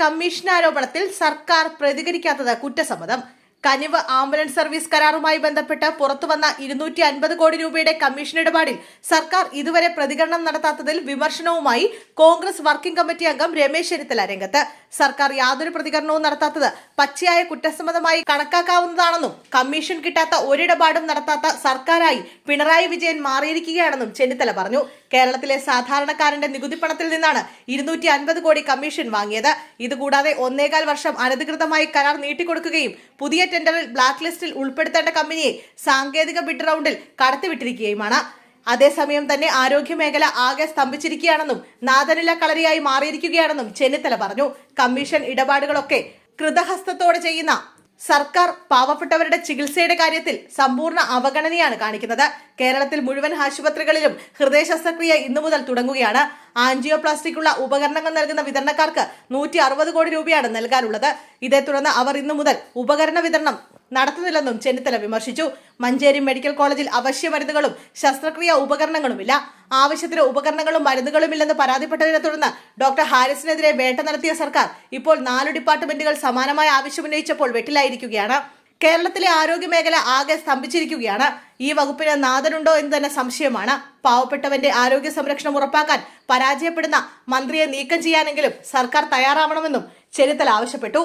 Commission ആരോപണത്തിൽ സർക്കാർ പ്രതികരിക്കാത്തത് കുറ്റസമ്മതം. കനിവ് ആംബുലൻസ് സർവീസ് കരാറുമായി ബന്ധപ്പെട്ട് പുറത്തുവന്ന ഇരുന്നൂറ്റി അൻപത് കോടി രൂപയുടെ കമ്മീഷൻ ഇടപാടിൽ സർക്കാർ ഇതുവരെ പ്രതികരണം നടത്താത്തതിൽ വിമർശനവുമായി കോൺഗ്രസ് വർക്കിംഗ് കമ്മിറ്റി അംഗം രമേശ് ചെന്നിത്തല രംഗത്ത്. സർക്കാർ യാതൊരു പ്രതികരണവും നടത്താത്തത് പച്ചയായ കുറ്റസമ്മതമായി കണക്കാക്കാവുന്നതാണെന്നും കമ്മീഷൻ കിട്ടാത്ത ഒരിടപാടും നടത്താത്ത സർക്കാരായി പിണറായി വിജയൻ മാറിയിരിക്കുകയാണെന്നും ചെന്നിത്തല പറഞ്ഞു. കേരളത്തിലെ സാധാരണക്കാരന്റെ നികുതി പണത്തിൽ നിന്നാണ് ഇരുന്നൂറ്റി അൻപത് കോടി കമ്മീഷൻ വാങ്ങിയത്. ഇതുകൂടാതെ ഒന്നേകാൽ വർഷം അനധികൃതമായി കരാർ നീട്ടിക്കൊടുക്കുകയും പുതിയ ടെൻഡറിൽ ബ്ലാക്ക് ലിസ്റ്റിൽ ഉൾപ്പെടുത്തേണ്ട കമ്പനിയെ സാങ്കേതിക ബിഡ് റൗണ്ടിൽ കടത്തിവിട്ടിരിക്കുകയുമാണ്. അതേസമയം തന്നെ ആരോഗ്യമേഖല ആകെ സ്തംഭിച്ചിരിക്കുകയാണെന്നും നാദനില കളരിയായി മാറിയിരിക്കുകയാണെന്നും ചെന്നിത്തല പറഞ്ഞു. കമ്മീഷൻ ഇടപാടുകളൊക്കെ കൃതഹസ്തത്തോടെ ചെയ്യുന്ന സർക്കാർ പാവപ്പെട്ടവരുടെ ചികിത്സയുടെ കാര്യത്തിൽ സമ്പൂർണ അവഗണനയാണ് കാണിക്കുന്നത്. കേരളത്തിൽ മുഴുവൻ ആശുപത്രികളിലും ഹൃദയ ശസ്ത്രക്രിയ ഇന്നു മുതൽ തുടങ്ങുകയാണ്. ആൻജിയോപ്ലാസ്റ്റിക്കുള്ള ഉപകരണങ്ങൾ നൽകുന്ന വിതരണക്കാർക്ക് നൂറ്റി അറുപത് കോടി രൂപയാണ് നൽകാനുള്ളത്. ഇതേ തുടർന്ന് അവർ ഇന്നു മുതൽ ഉപകരണ വിതരണം നടത്തുന്നില്ലെന്നും ചെന്നിത്തല വിമർശിച്ചു. മഞ്ചേരി മെഡിക്കൽ കോളേജിൽ അവശ്യ മരുന്നുകളും ശസ്ത്രക്രിയ ഉപകരണങ്ങളുമില്ല. ആവശ്യത്തിന് ഉപകരണങ്ങളും മരുന്നുകളും ഇല്ലെന്ന് പരാതിപ്പെട്ടതിനെ തുടർന്ന് ഡോക്ടർ ഹാരിസിനെതിരെ വേട്ട നടത്തിയ സർക്കാർ ഇപ്പോൾ നാല് ഡിപ്പാർട്ട്മെന്റുകൾ സമാനമായ ആവശ്യമുന്നയിച്ചപ്പോൾ വെട്ടിലായിരിക്കുകയാണ്. കേരളത്തിലെ ആരോഗ്യ മേഖല ആകെ സ്തംഭിച്ചിരിക്കുകയാണ്. ഈ വകുപ്പിന് നാഥനുണ്ടോ എന്ന് തന്നെ സംശയമാണ്. പാവപ്പെട്ടവന്റെ ആരോഗ്യ സംരക്ഷണം ഉറപ്പാക്കാൻ പരാജയപ്പെടുന്ന മന്ത്രിയെ നീക്കം ചെയ്യാനെങ്കിലും സർക്കാർ തയ്യാറാവണമെന്നും ചെന്നിത്തല ആവശ്യപ്പെട്ടു.